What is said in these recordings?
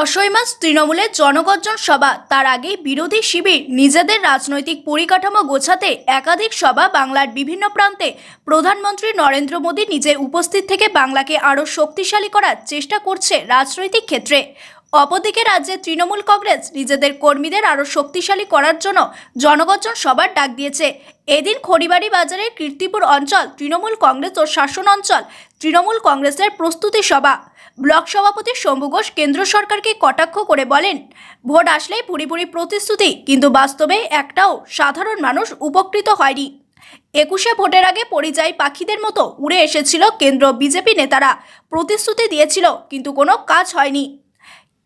দশই তৃণমূলের জনগর্জন সভা। তার আগে বিরোধী শিবির নিজেদের রাজনৈতিক পরিকাঠামো গোছাতে একাধিক সভা বাংলার বিভিন্ন প্রান্তে। প্রধানমন্ত্রী নরেন্দ্র মোদী নিজে উপস্থিত থেকে বাংলাকে আরও শক্তিশালী করার চেষ্টা করছে রাজনৈতিক ক্ষেত্রে। অপরদিকে রাজ্যে তৃণমূল কংগ্রেস নিজেদের কর্মীদের আরও শক্তিশালী করার জন্য জনগর্জন সভার ডাক দিয়েছে। এদিন খড়িবাড়ি বাজারের কীর্তিপুর অঞ্চল তৃণমূল কংগ্রেস ও শাসন অঞ্চল তৃণমূল কংগ্রেসের প্রস্তুতি সভা। ব্লক সভাপতি শম্ভু ঘোষ কেন্দ্র সরকারকে কটাক্ষ করে বলেন, ভোট আসলেই পুরিপুরি প্রতিশ্রুতি, কিন্তু বাস্তবে একটাও সাধারণ মানুষ উপকৃত হয়নি। একুশে ভোটের আগে পরিযায়ী পাখিদের মতো উড়ে এসেছিল কেন্দ্র বিজেপি নেতারা। প্রতিশ্রুতি দিয়েছিল, কিন্তু কোনো কাজ হয়নি।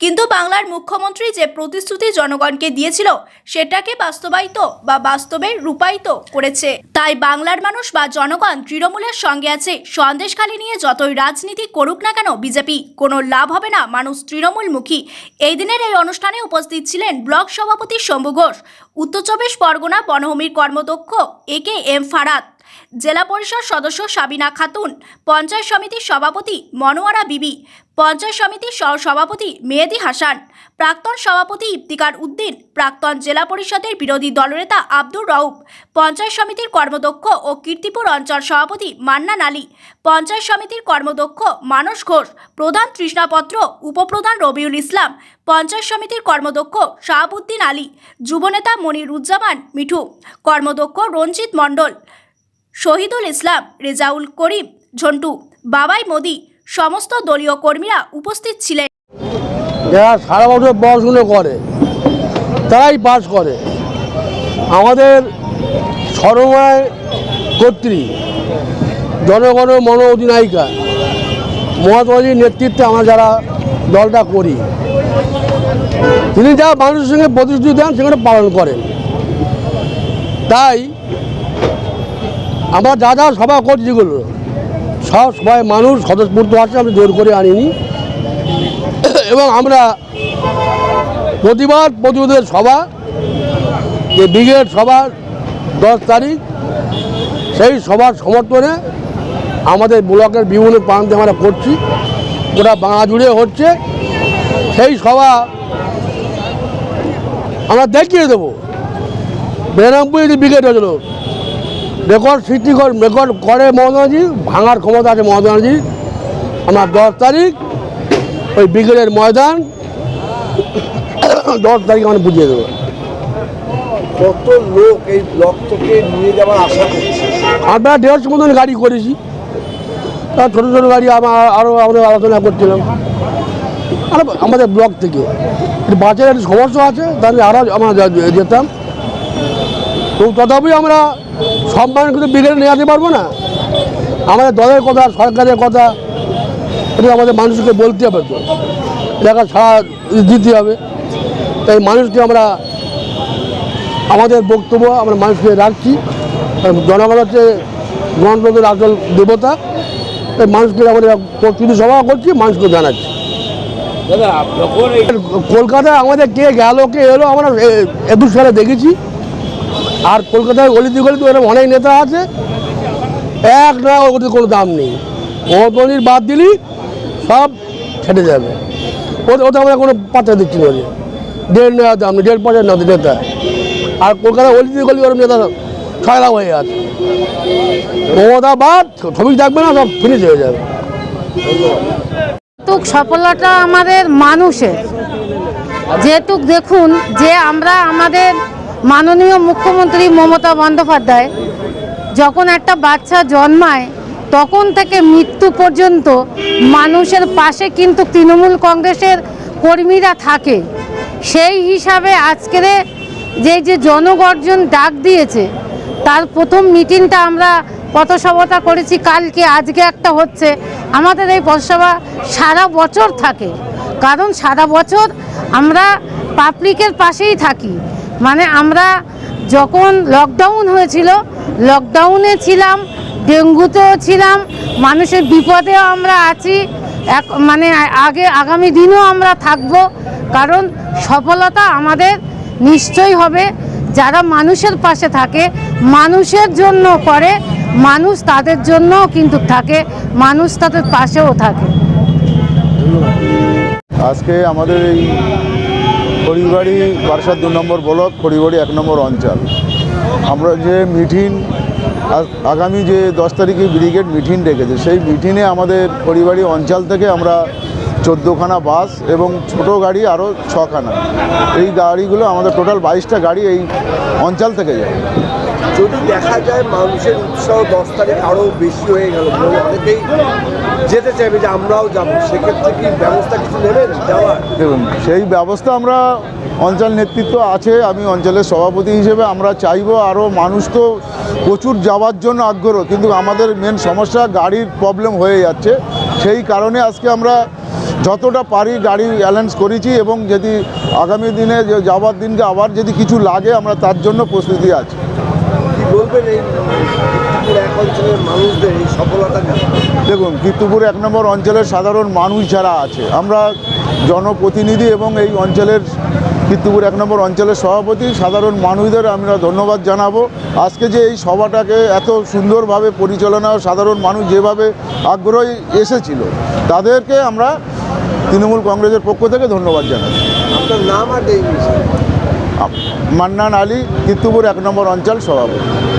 কিন্তু বাংলার মুখ্যমন্ত্রী যে প্রতিশ্রুতি জনগণকে দিয়েছিল, সেটাকে বাস্তবায়িত বা বাস্তবে রূপায়িত করেছে। তাই বাংলার মানুষ বা জনগণ তৃণমূলের সঙ্গে আছে, সন্দেশখালী নিয়ে যতই রাজনীতি করুক না কেন বিজেপি, কোনো লাভ হবে না মানুষ তৃণমূলমুখী। এই দিনের এই অনুষ্ঠানে উপস্থিত ছিলেন ব্লক সভাপতি শম্ভু ঘোষ, উত্তর চব্বিশ পরগনা বনভূমির কর্মদক্ষ এ কে এম ফারাত। জেলা পরিষদ সদস্য সাবিনা খাতুন, পঞ্চায়েত সমিতির সভাপতি মনোয়ারা বিবি, পঞ্চায়েত সমিতির সহ সভাপতি মেহেদি হাসান, প্রাক্তন সভাপতি ইফতিকার উদ্দিন, প্রাক্তন জেলা পরিষদের বিরোধী দলনেতা আব্দুর রউফ, পঞ্চায়েত সমিতির কর্মদক্ষ ও কীর্তিপুর অঞ্চল সভাপতি মান্নান আলী, পঞ্চায়েত সমিতির কর্মদক্ষ মানস ঘোষ, প্রধান তৃষ্ণাপত্র উপপ্রধান রবিউল ইসলাম, পঞ্চায়েত সমিতির কর্মদক্ষ শাহাবুদ্দিন আলী, যুবনেতা মনিরুজ্জামান মিঠু, কর্মদক্ষ রঞ্জিত মণ্ডল শহীদুল ইসলাম, রেজাউল করিম, ঝন্টু, বাবাই মোদি, সমস্ত দলীয় কর্মীরা উপস্থিত ছিলেন। যারা সারা বছর পড়াশুনো করে, তারাই পাস করে। আমাদের সরমায় কর্ত্রী, জনগণ মন অধিনায়িকা মহাত্মাজির নেতৃত্বে আমরা যারা দলটা করি, তিনি যা মানুষের সঙ্গে প্রতিশ্রুতি দেন, সেখানে পালন করেন। তাই আমরা যা যা সভা করছি যেগুলো সব সবাই মানুষ, স্বতঃস্ফূর্ত আছে আমি জোর করে আনিনি। এবং আমরা প্রতিবাদ প্রতিরোধের সভা, যে ব্রিগেড সভা দশ তারিখ, সেই সভার সমর্থনে আমাদের ব্লকের বিভিন্ন প্রান্তে আমরা করছি ওটা বাংলা জুড়ে হচ্ছে। সেই সভা আমরা দেখিয়ে দেবো। বেরামপুর যদি ব্রিগেড হয়েছিল রেকর্ড সৃষ্টি কর রেকর্ড করে মহাত্মাজি ভাঙার ক্ষমতা আছে মহাত্মাজি আমরা দশ তারিখ ওই ব্রিগেডের ময়দান দশ তারিখ আমরা বুঝিয়ে দেবো। কত লোক এই ব্লক থেকে নিয়ে যাওয়ার আশা করছে? আমরা দেড়শো মতন গাড়ি করেছি। তার ছোটো ছোটো গাড়ি আমার আরও আমরা আলোচনা করছিলাম। আর আমাদের ব্লক থেকে। বাসের একটু সমস্যা আছে তাহলে আরও আমরা যেতাম। তথাপি আমরা সব মানুষ কিন্তু ব্রিগেডে নিয়ে আসতে পারব না। আমাদের দলের কথা সরকারের কথা এটা আমাদের মানুষকে বলতে হবে তো। এলাকা সারা দিতে হবে। তাই মানুষকে আমরা আমাদের বক্তব্য আমরা মানুষকে রাখছি। জনগণ হচ্ছে গণতন্ত্রের আসল দেবতা। তাই মানুষকে আমরা প্রস্তুতি সভা করছি মানুষকে জানাচ্ছি। কলকাতায় আমাদের কে গেল কে এলো আমরা একুশ সালে দেখেছি। আর কলকাতায় গলিতে গলিতে এরকম অনেক নেতা আছে। এক না ওদের কোনো দাম নেই। মহাত্মনির বাদ দিলি, সব ছেটে যাবে। ওটা আমরা কোনো পাত্তা দিচ্ছি না। দেড় নেওয়া দাম নেই, দেড় পাঁচের না নেতা। আর কলকাতায় গলিতে গলি ওরকম নেতা ছয়লা হয়ে আছে। মমতা বাদ, ছবি থাকবে না, সব ফিনিশ হয়ে যাবে। সফলতা আমাদের মানুষের যেহেতু দেখুন যে আমরা আমাদের মাননীয় মুখ্যমন্ত্রী মমতা বন্দ্যোপাধ্যায় যখন একটা বাচ্চা জন্মায়, তখন থেকে মৃত্যু পর্যন্ত মানুষের পাশে কিন্তু তৃণমূল কংগ্রেসের কর্মীরা থাকে। সেই হিসাবে আজকের যে যে জনগর্জন ডাক দিয়েছে, তার প্রথম মিটিংটা আমরা পথসভা করেছি, কালকে, আজকে একটা হচ্ছে। আমাদের এই পথসভা সারা বছর থাকে। কারণ সারা বছর আমরা পাবলিকের পাশেই থাকি। মানে আমরা যখন লকডাউন হয়েছিল লকডাউনে ছিলাম, ডেঙ্গুতেও ছিলাম, মানুষের বিপদেও আমরা আছি। এক মানে আগে, আগামী দিনও আমরা থাকব, কারণ সফলতা আমাদের নিশ্চয়ই হবে। যারা মানুষের পাশে থাকে, মানুষের জন্য করে, মানুষ তাদের জন্যও কিন্তু থাকে, মানুষ তাদের পাশেও থাকে। আজকে আমাদের এই খড়িবাড়ি বারসার দু নম্বর ব্লক, খড়িবাড়ি এক নম্বর অঞ্চল। আমরা যে মিঠিন আগামী যে দশ তারিখে ব্রিগেড মিঠিন ডেকেছে, সেই মিটিংয়ে আমাদের খড়িবাড়ি অঞ্চল থেকে আমরা চোদ্দোখানা বাস এবং ছোট গাড়ি আরও ছখানা। এই গাড়িগুলো আমাদের টোটাল বাইশটা গাড়ি এই অঞ্চল থেকে যায়। যদি দেখা যায় মানুষের উৎসাহ দশ তারিখ আরও বেশি হয়ে গেল অনেকেই যেতে চাইবে যে আমরাও যাব, সেক্ষেত্রে কি ব্যবস্থা কিছু নেবেন যাওয়ার? দেখুন, সেই ব্যবস্থা আমরা অঞ্চল নেতৃত্ব আছে, আমি অঞ্চলের সভাপতি হিসেবে আমরা চাইব আরও মানুষ তো প্রচুর যাওয়ার জন্য আগ্রহ, কিন্তু আমাদের মেন সমস্যা গাড়ির প্রবলেম হয়ে যাচ্ছে। সেই কারণে আজকে আমরা যতটা পারি গাড়ি অ্যালায়েন্স করেছি এবং যদি আগামী দিনে যাওয়ার দিনকে আবার যদি কিছু লাগে, আমরা তার জন্য প্রস্তুতি আছি। বলবেন এই এক অঞ্চলের মানুষদের এই সফলতা দেখুন কীর্তিপুর এক নম্বর অঞ্চলের সাধারণ মানুষ যারা আছে আমরা জনপ্রতিনিধি এবং এই অঞ্চলের কীর্তিপুর এক নম্বর অঞ্চলের সভাপতি সাধারণ মানুষদের আমরা ধন্যবাদ জানাব। আজকে যে এই সভাটাকে এত সুন্দরভাবে পরিচালনা সাধারণ মানুষ যেভাবে আগ্রহী এসেছিল তাদেরকে আমরা তৃণমূল কংগ্রেসের পক্ষ থেকে ধন্যবাদ জানাই আপনার নাম আর মান্নান আলী তিত্তুপুর এক নম্বর অঞ্চল সভাপতি।